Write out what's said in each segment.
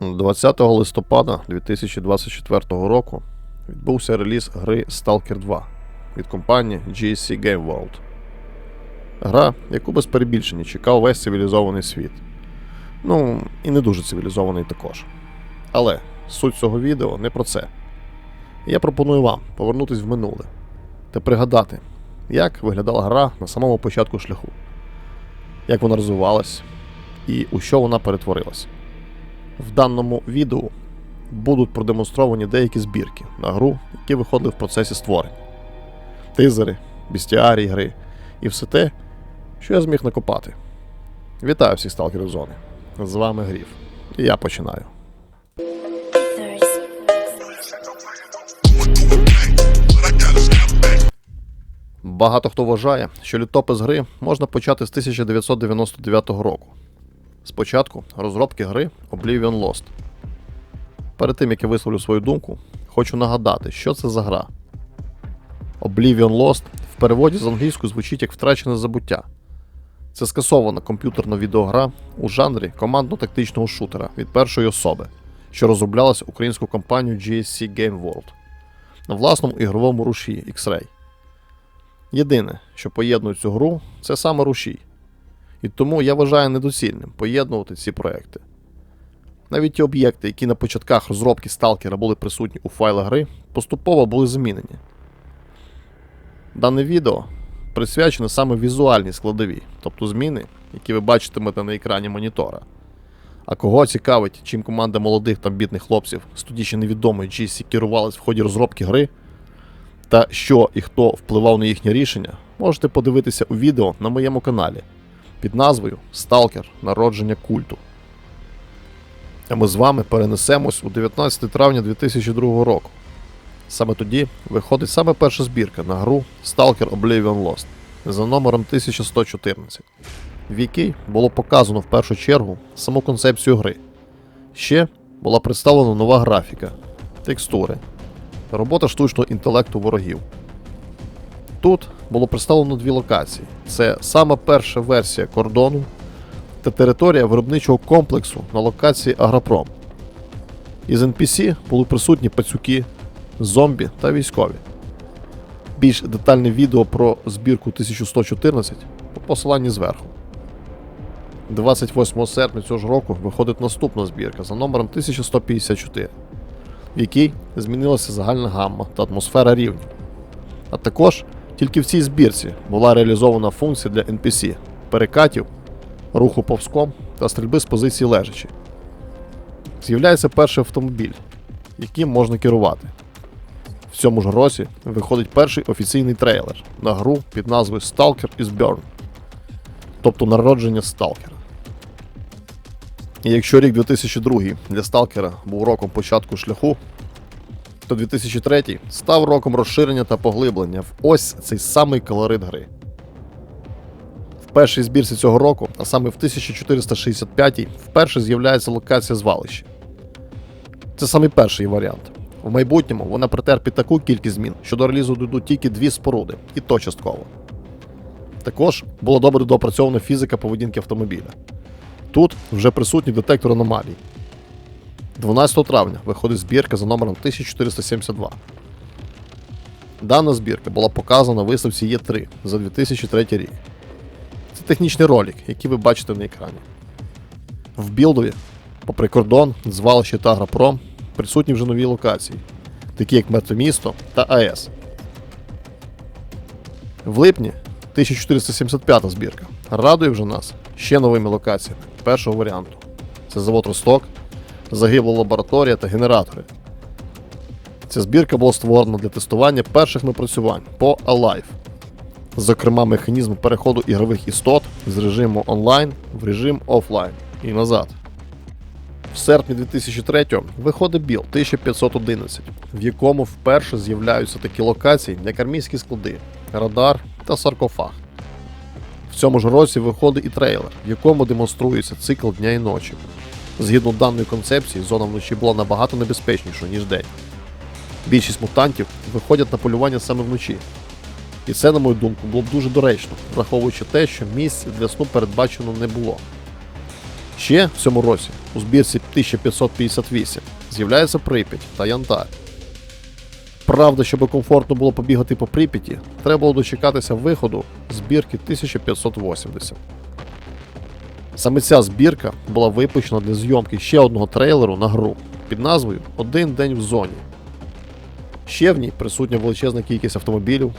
20 листопада 2024 року відбувся реліз гри Stalker 2 від компанії GSC Game World. Гра, яку без перебільшення чекав весь цивілізований світ. Ну, і не дуже цивілізований також. Але суть цього відео не про це. Я пропоную вам повернутися в минуле та пригадати, як виглядала гра на самому початку шляху, як вона розвивалась і у що вона перетворилась. В даному відео будуть продемонстровані деякі збірки на гру, які виходили в процесі створення, тизери, бістіарій гри і все те, що я зміг накопати. Вітаю всіх сталкерів зони. З вами Гріф. І я починаю. Багато хто вважає, що літопис гри можна почати з 1999 року. Спочатку розробки гри Oblivion Lost. Перед тим як я висловлю свою думку, хочу нагадати, що це за гра. Oblivion Lost в переводі з англійської звучить як втрачене забуття. Це скасована комп'ютерна відеогра у жанрі командно-тактичного шутера від першої особи, що розроблялася українською компанією GSC Game World на власному ігровому рушії X-Ray. Єдине, що поєднує цю гру, це саме рушій. І тому я вважаю недоцільним поєднувати ці проекти. Навіть ті об'єкти, які на початках розробки сталкера були присутні у файлах гри, поступово були змінені. Дане відео присвячене саме візуальній складовій, тобто зміни, які ви бачитимете на екрані монітора. А кого цікавить, чим команда молодих та бідних хлопців з тоді ще невідомої GC керувалась в ході розробки гри, та що і хто впливав на їхнє рішення, можете подивитися у відео на моєму каналі під назвою Сталкер Народження культу. А ми з вами перенесемось у 19 травня 2002 року. Саме тоді виходить саме перша збірка на гру Stalker Oblivion Lost за номером 1114, в якій було показано в першу чергу саму концепцію гри. Ще була представлена нова графіка, текстури, робота штучного інтелекту ворогів. Тут було представлено дві локації: це саме перша версія кордону та територія виробничого комплексу на локації Агропром. Із NPC були присутні пацюки, зомбі та військові. Більш детальне відео про збірку 1114 по посиланні зверху. 28 серпня цього ж року виходить наступна збірка за номером 1154, в якій змінилася загальна гамма та атмосфера рівнів. А також тільки в цій збірці була реалізована функція для NPC перекатів, руху повзком та стрільби з позиції лежачі. З'являється перший автомобіль, яким можна керувати. В цьому ж році виходить перший офіційний трейлер на гру під назвою Stalker is Burn, тобто народження Сталкера. І якщо рік 2002 для Сталкера був роком початку шляху, то 2003 став роком розширення та поглиблення в ось цей самий колорит гри. В першій збірці цього року, а саме в 1465-й, вперше з'являється локація звалища. Це самий перший варіант. В майбутньому вона претерпить таку кількість змін, що до релізу дійдуть тільки дві споруди, і то частково. Також була добре доопрацьована фізика поведінки автомобіля. Тут вже присутній детектор аномалій. 12 травня виходить збірка за номером 1472. Дана збірка була показана на виставці Є3 за 2003 рік. Це технічний ролик, який ви бачите на екрані. В білдові, попри кордон, звалище та Агропром, присутні вже нові локації, такі як Мертве місто та АЕС. В липні 1475 збірка радує вже нас ще новими локаціями першого варіанту. Це завод Росток, загибла лабораторія та генератори. Ця збірка була створена для тестування перших напрацювань по Alive, зокрема механізм переходу ігрових істот з режиму онлайн в режим офлайн і назад. В серпні 2003 виходить біл 1511, в якому вперше з'являються такі локації, як армійські склади, радар та саркофаг. В цьому ж році виходить і трейлер, в якому демонструється цикл дня і ночі. Згідно даної концепції, зона вночі була набагато небезпечнішою, ніж день. Більшість мутантів виходять на полювання саме вночі. І це, на мою думку, було б дуже доречно, враховуючи те, що місць для сну передбачено не було. Ще в цьому році у збірці 1558 з'являється Прип'ять та Янтар. Правда, щоб комфортно було побігати по Прип'яті, треба було дочекатися виходу збірки 1580. Саме ця збірка була випущена для зйомки ще одного трейлеру на гру під назвою Один день в зоні. Ще в ній присутня величезна кількість автомобілів,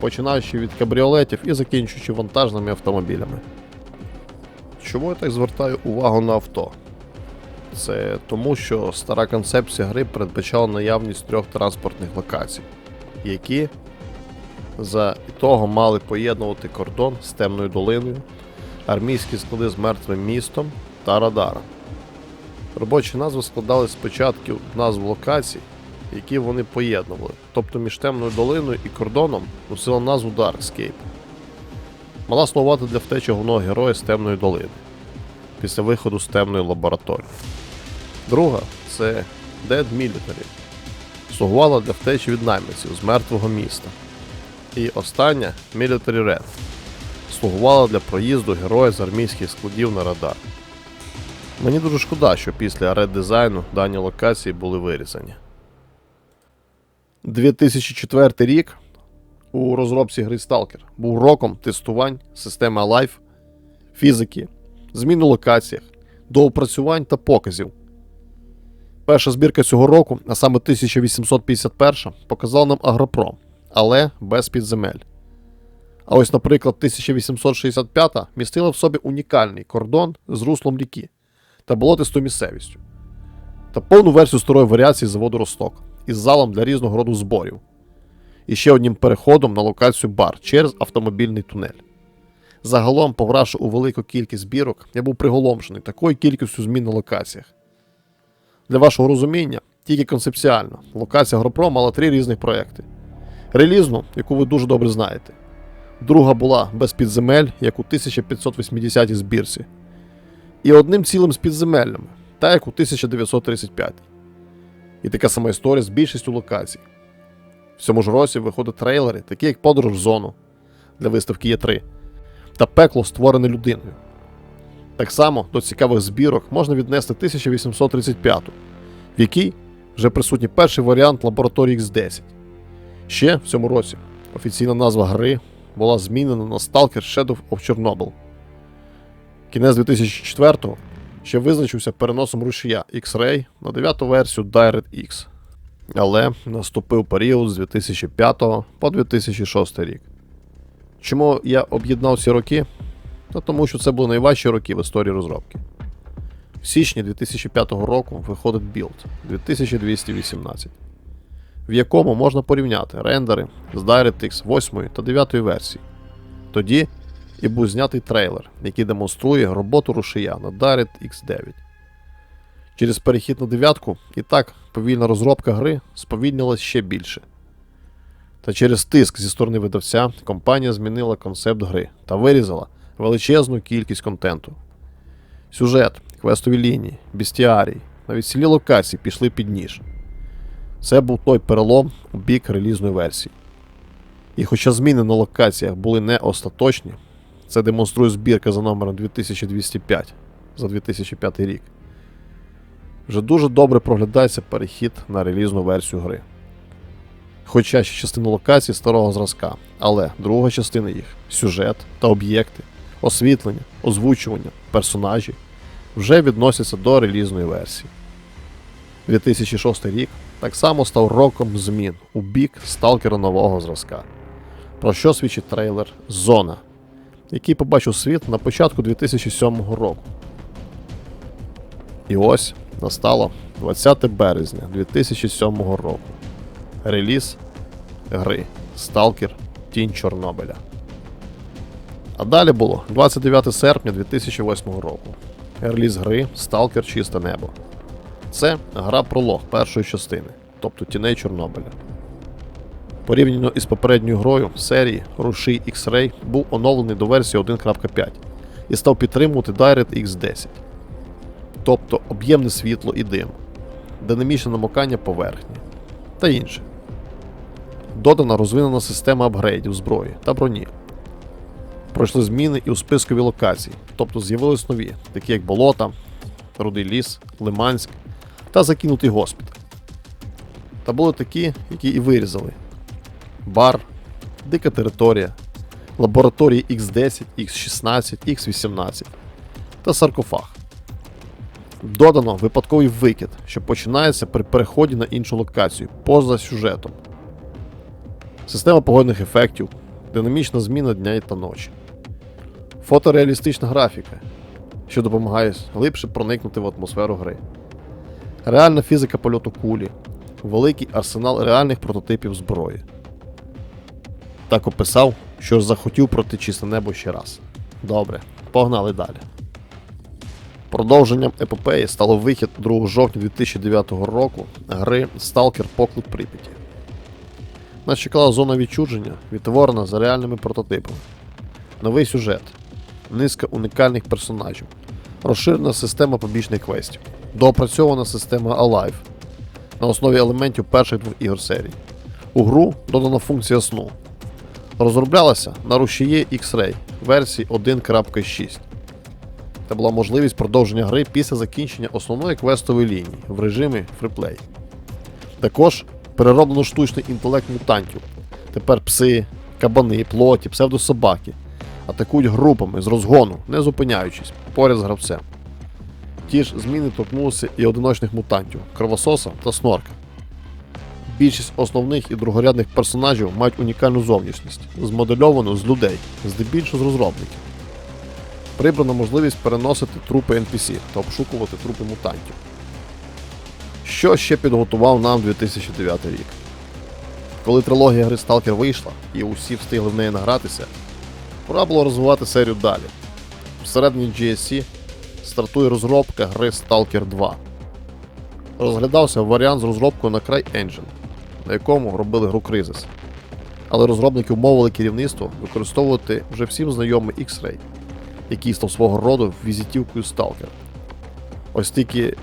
починаючи від кабріолетів і закінчуючи вантажними автомобілями. Чому я так звертаю увагу на авто? Це тому, що стара концепція гри передбачала наявність трьох транспортних локацій, які за того мали поєднувати кордон з темною долиною, армійські склади з мертвим містом та радаром. Робочі назви складали спочатку назв локацій, які вони поєднували. Тобто між темною долиною і кордоном носила назву Darkscape. Мала слугувати для втечі головного героя з темної долини після виходу з темної лабораторії. Друга це Dead Military. Слугувала для втечі від найманців з мертвого міста. І остання Military Red. Слугувала для проїзду героя з армійських складів на радар. Мені дуже шкода, що після реддизайну дані локації були вирізані. 2004 рік у розробці гри Stalker був роком тестувань системи Alive, фізики, змін у локаціях, доопрацювань та показів. Перша збірка цього року, а саме 1851, показала нам агропром, але без підземель. А ось, наприклад, 1865-та містила в собі унікальний кордон з руслом ріки та болотистою місцевістю, та повну версію старої варіації заводу Росток із залом для різного роду зборів, і ще одним переходом на локацію бар через автомобільний тунель. Загалом, повравши у велику кількість збірок, я був приголомшений такою кількістю змін на локаціях. Для вашого розуміння, тільки концепціально, локація Гропро мала три різних проекти. Релізну, яку ви дуже добре знаєте. Друга була без підземель, як у 1580 збірці. І одним цілим з підземеллями, та як у 1935. І така сама історія з більшістю локацій. В цьому ж році виходять трейлери, такі як Подорож в зону для виставки є 3 та пекло створене людиною. Так само до цікавих збірок можна віднести 1835, в якій вже присутній перший варіант лабораторії X10. Ще в цьому році офіційна назва гри була змінена на Stalker Shadow of Chernobyl. Кінець 2004-го ще визначився переносом рушія X-Ray на 9-ту версію DirectX. Але наступив період з 2005 по 2006 рік. Чому я об'єднав ці роки? Та тому що це були найважчі роки в історії розробки. В січні 2005 року виходить білд 2218, в якому можна порівняти рендери з DirectX 8 та 9 версії. Тоді і був знятий трейлер, який демонструє роботу рушія на DirectX 9. Через перехід на дев'ятку і так повільна розробка гри сповільнилась ще більше. Та через тиск зі сторони видавця компанія змінила концепт гри та вирізала величезну кількість контенту. Сюжет, квестові лінії, бістіарій, навіть цілі локації пішли під ніж. Це був той перелом у бік релізної версії. І хоча зміни на локаціях були не остаточні, це демонструє збірка за номером 2205 за 2005 рік. Вже дуже добре проглядається перехід на релізну версію гри. Хоча ще частина локацій старого зразка, але друга частина їх сюжет та об'єкти, освітлення, озвучування, персонажі вже відносяться до релізної версії. 2006 рік так само став роком змін у бік сталкера нового зразка, про що свідчить трейлер Зона, який побачив світ на початку 2007 року. І ось настало 20 березня 2007 року. Реліз гри Сталкер Тінь Чорнобиля. А далі було 29 серпня 2008 року. Реліз гри Сталкер Чисте Небо. Це гра пролог першої частини, тобто тіней Чорнобиля. Порівняно із попередньою грою серії Рушій X-Ray був оновлений до версії 1.5 і став підтримувати DirectX 10, тобто об'ємне світло і дим, динамічне намокання поверхні та інше. Додана розвинена система апгрейдів зброї та броні. Пройшли зміни і у спискові локації, тобто з'явились нові, такі як Болота, Рудий ліс, Лиманськ та Закинутий госпіталь. Та були такі, які і вирізали: Бар, Дика територія, лабораторії X10, X16, X18 та саркофаг. Додано випадковий викид, що починається при переході на іншу локацію поза сюжетом. Система погодних ефектів, динамічна зміна дня та ночі. Фотореалістична графіка, що допомагає глибше проникнути в атмосферу гри. Реальна фізика польоту кулі, великий арсенал реальних прототипів зброї. Так описав, що захотів проти чисте небо ще раз. Добре, погнали далі. Продовженням епопеї стало вихід 2 жовтня 2009 року гри Stalker Поклик Прип'яті. Нас чекала зона відчудження, відтворена за реальними прототипами. Новий сюжет, низка унікальних персонажів, розширена система побічних квестів, доопрацьована система Alive на основі елементів перших двох ігор серії. У гру додана функція сну. Розроблялася на рушії X-Ray версії 1.6 та була можливість продовження гри після закінчення основної квестової лінії в режимі фріплей. Також перероблено штучний інтелект мутантів. Тепер пси, кабани, плоті, псевдособаки атакують групами з розгону, не зупиняючись, поряд з гравцем. Ті ж зміни торкнулися і одиночних мутантів кровососа та снорка. Більшість основних і другорядних персонажів мають унікальну зовнішність, змодельовану з людей, здебільшого з розробників. Прибрана можливість переносити трупи NPC та обшукувати трупи мутантів. Що ще підготував нам 2009 рік? Коли трилогія гри Stalker вийшла і усі встигли в неї награтися, пора було розвивати серію далі. Всередині GSC стартує розробка гри Stalker 2. Розглядався варіант з розробкою на край Engine, на якому робили гру Crysis. Але розробники умовили керівництво використовувати вже всім знайомий X-Ray, який став свого роду візитівкою Stalker. Ось тільки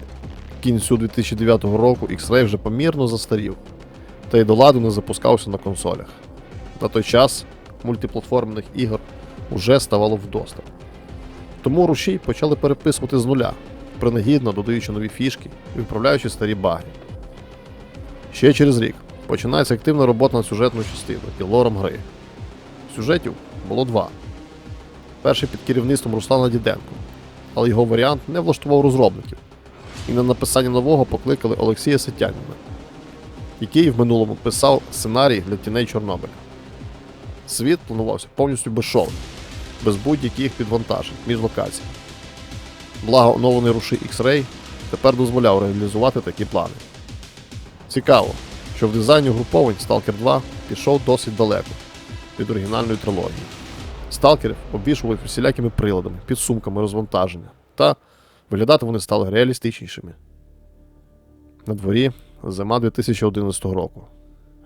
кінцю 2009 року X-Ray вже помірно застарів, та й до ладу не запускався на консолях. На той час мультиплатформених ігор уже ставало вдосталь. Тому рушій почали переписувати з нуля, принагідно додаючи нові фішки і виправляючи старі баги. Ще через рік починається активна робота над сюжетною частиною і лором гри. Сюжетів було два. Перший під керівництвом Руслана Діденко, але його варіант не влаштував розробників, і на написання нового покликали Олексія Сетяніна, який в минулому писав сценарій для тіней Чорнобиля. Світ планувався повністю безшовний, без будь-яких підвантажень між локаціями. Благо оновлений рушій X-Ray тепер дозволяв реалізувати такі плани. Цікаво, що в дизайні угруповань Stalker 2 пішов досить далеко від оригінальної трилогії. Сталкерів обвішували всілякими приладами, підсумками розвантаження, та виглядати вони стали реалістичнішими. На дворі зима 2011 року.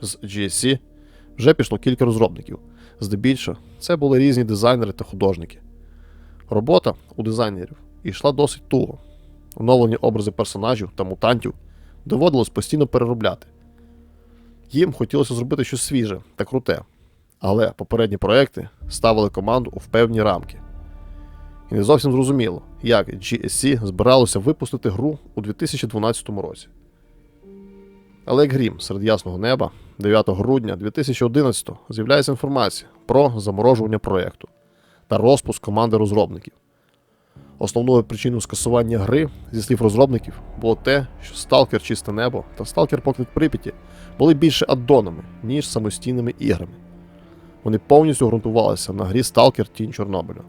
З GSC вже пішло кілька розробників. Здебільшого, це були різні дизайнери та художники. Робота у дизайнерів йшла досить туго. Оновлені образи персонажів та мутантів доводилось постійно переробляти. Їм хотілося зробити щось свіже та круте, але попередні проекти ставили команду у певні рамки. І не зовсім зрозуміло, як GSC збиралося випустити гру у 2012 році. Але як грім серед ясного неба, 9 грудня 2011 з'являється інформація про заморожування проєкту та розпуск команди розробників. Основною причиною скасування гри, зі слів розробників, було те, що Stalker Чисте Небо та Stalker Поклик Прип'яті були більше аддонами, ніж самостійними іграми. Вони повністю ґрунтувалися на грі Stalker Тінь Чорнобиля.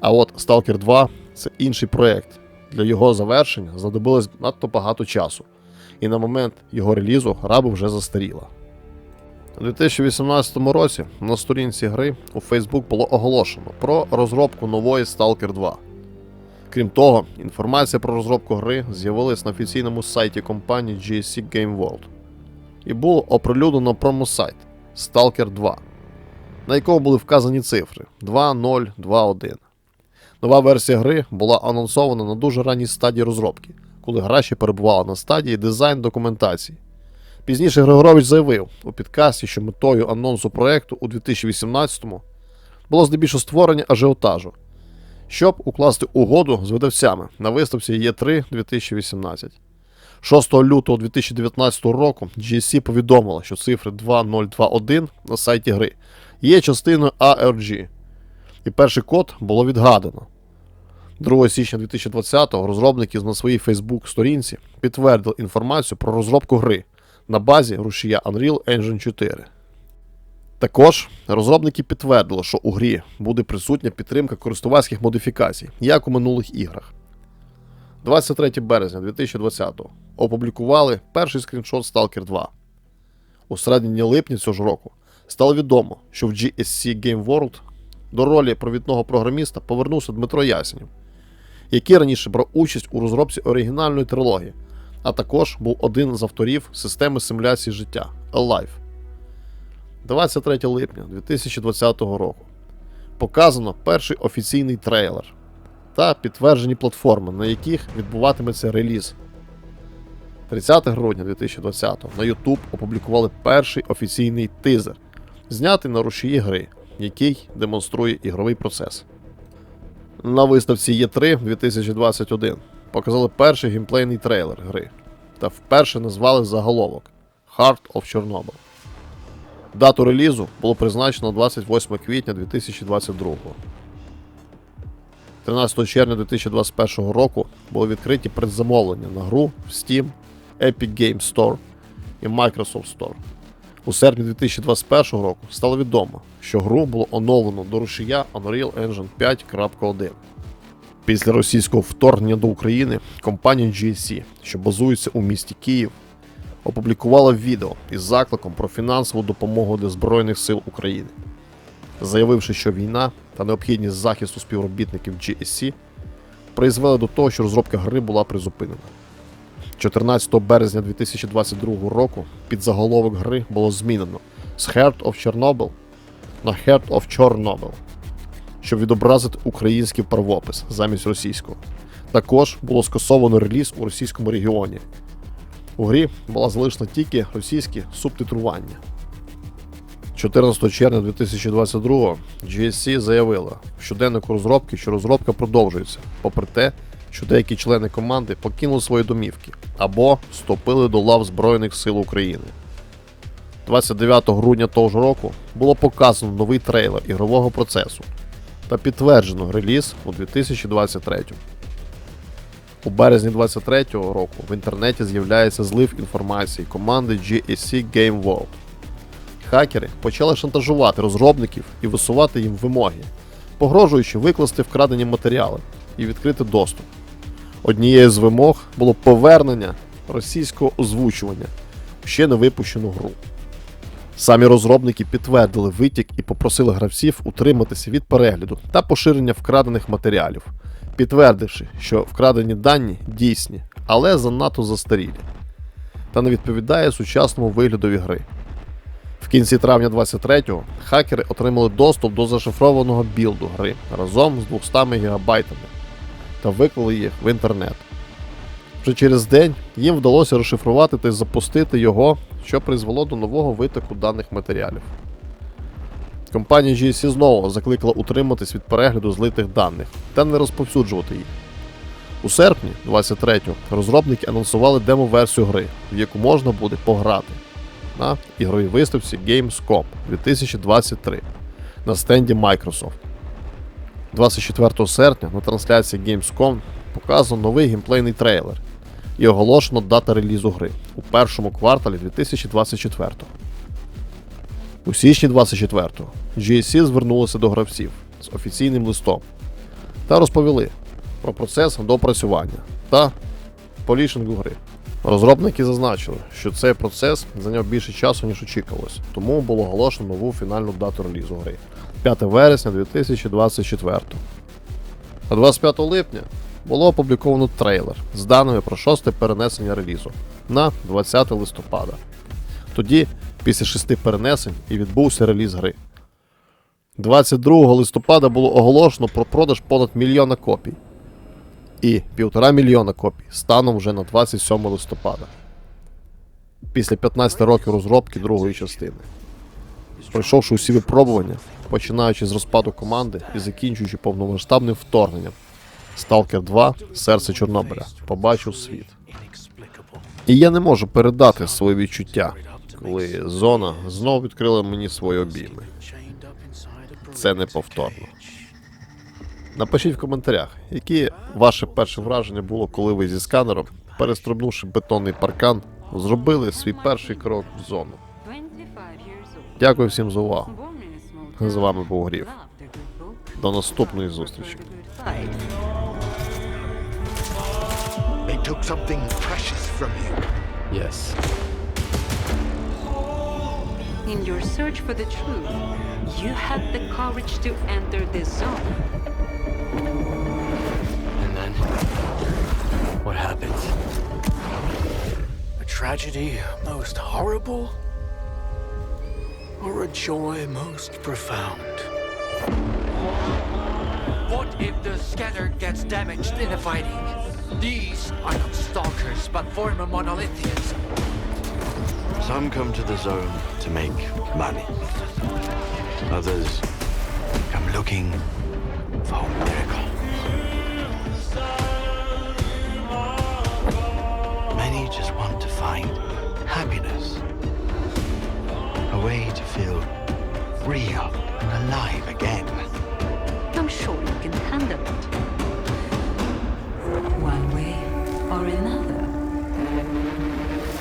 А от Stalker 2 це інший проєкт. Для його завершення знадобилось надто багато часу, і на момент його релізу гра вже застаріла. У 2018 році на сторінці гри у Facebook було оголошено про розробку нової Stalker 2. Крім того, інформація про розробку гри з'явилась на офіційному сайті компанії GSC Game World. І було оприлюднено промо-сайт Stalker 2, на якому були вказані цифри 2.0.2.1. Нова версія гри була анонсована на дуже ранній стадії розробки, коли гра ще перебувала на стадії дизайн документації. Пізніше Григорович заявив у підкасті, що метою анонсу проекту у 2018-му було здебільшого створення ажіотажу, щоб укласти угоду з видавцями на виставці Є3 2018. 6 лютого 2019 року GSC повідомила, що цифри 2021 на сайті гри є частиною ARG, і перший код було відгадано. 2 січня 2020-го розробники на своїй Facebook-сторінці підтвердили інформацію про розробку гри на базі рушія Unreal Engine 4. Також розробники підтвердили, що у грі буде присутня підтримка користувацьких модифікацій, як у минулих іграх. 23 березня 2020-го опублікували перший скріншот Stalker 2. У середині липня цього ж року стало відомо, що в GSC Game World до ролі провідного програміста повернувся Дмитро Ясенів, який раніше брав участь у розробці оригінальної трилогії, а також був один з авторів системи симуляції життя Alive. 23 липня 2020 року показано перший офіційний трейлер та підтверджені платформи, на яких відбуватиметься реліз. 30 грудня 2020 на YouTube опублікували перший офіційний тизер, знятий на рушії гри, який демонструє ігровий процес. На виставці Є3 2021 показали перший геймплейний трейлер гри та вперше назвали заголовок Heart of Chernobyl. Дату релізу було призначено 28 квітня 2022. 13 червня 2021 року були відкриті предзамовлення на гру в Steam, Epic Games Store і Microsoft Store. У серпні 2021 року стало відомо, що гру було оновлено до рушія Unreal Engine 5.1. Після російського вторгнення до України компанія GSC, що базується у місті Київ, опублікувала відео із закликом про фінансову допомогу для Збройних сил України, заявивши, що війна та необхідність захисту співробітників GSC призвели до того, що розробка гри була призупинена. 14 березня 2022 року під заголовок гри було змінено з Heart of Chernobyl на Heart of Chornobyl, щоб відобразити український правопис замість російського. Також було скасовано реліз у російському регіоні. У грі була залишена тільки російське субтитрування. 14 червня 2022 GSC заявила в щоденнику розробки, що розробка продовжується, попри те, що деякі члени команди покинули свої домівки або вступили до лав Збройних сил України. 29 грудня того ж року було показано новий трейлер ігрового процесу та підтверджено реліз у 2023. У березні 23-го року в інтернеті з'являється злив інформації команди GSC Game World. Хакери почали шантажувати розробників і висувати їм вимоги, погрожуючи викласти вкрадені матеріали і відкрити доступ. Однією з вимог було повернення російського озвучування в ще не випущену гру. Самі розробники підтвердили витік і попросили гравців утриматися від перегляду та поширення вкрадених матеріалів, підтвердивши, що вкрадені дані дійсні, але занадто застарілі та не відповідає сучасному виглядові гри. В кінці травня 23-го хакери отримали доступ до зашифрованого білду гри разом з 200 ГБ та виклали їх в інтернет. Вже через день їм вдалося розшифрувати та запустити його, що призвело до нового витоку даних матеріалів. Компанія GSC знову закликала утриматись від перегляду злитих даних та не розповсюджувати їх. У серпні 23-го розробники анонсували демо-версію гри, в яку можна буде пограти на ігровій виставці Gamescom 2023 на стенді Microsoft. 24 серпня на трансляції Gamescom показано новий геймплейний трейлер і оголошено дата релізу гри у першому кварталі 2024. У січні 24-го GSC звернулося до гравців з офіційним листом та розповіли про процес доопрацювання та полішингу гри. Розробники зазначили, що цей процес зайняв більше часу, ніж очікувалось, тому було оголошено нову фінальну дату релізу гри 5 вересня 2024. А 25 липня було опубліковано трейлер з даними про шосте перенесення релізу на 20 листопада. Тоді, після шести перенесень, і відбувся реліз гри. 22 листопада було оголошено про продаж понад мільйона копій і півтора мільйона копій станом вже на 27 листопада. Після 15 років розробки другої частини. пройшовши усі випробування, починаючи з розпаду команди і закінчуючи повномасштабним вторгненням. Сталкер 2 Серце Чорнобиля побачив світ. І я не можу передати свої відчуття, коли зона знову відкрила мені свої обійми. Це неповторно. Напишіть в коментарях, які ваше перше враження було, коли ви зі сканером, перестрибнувши бетонний паркан, зробили свій перший крок в зону. 25 years old. Дякую всім за увагу. З вами був Грів. До наступної зустрічі. Good fight. They took something precious from you. Yes. In your search for the truth, you had the courage to enter this zone. And then what happens? A tragedy most horrible? Or a joy most profound? What if the scanner gets damaged in the fighting? These are not stalkers, but former monolithians. Some come to the zone to make money. Others come looking for a miracle. Many just want to find happiness. A way to feel real and alive again. I'm sure you can handle it. Or another.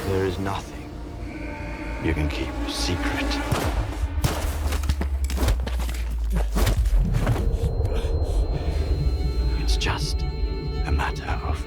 There is nothing you can keep secret. It's just a matter of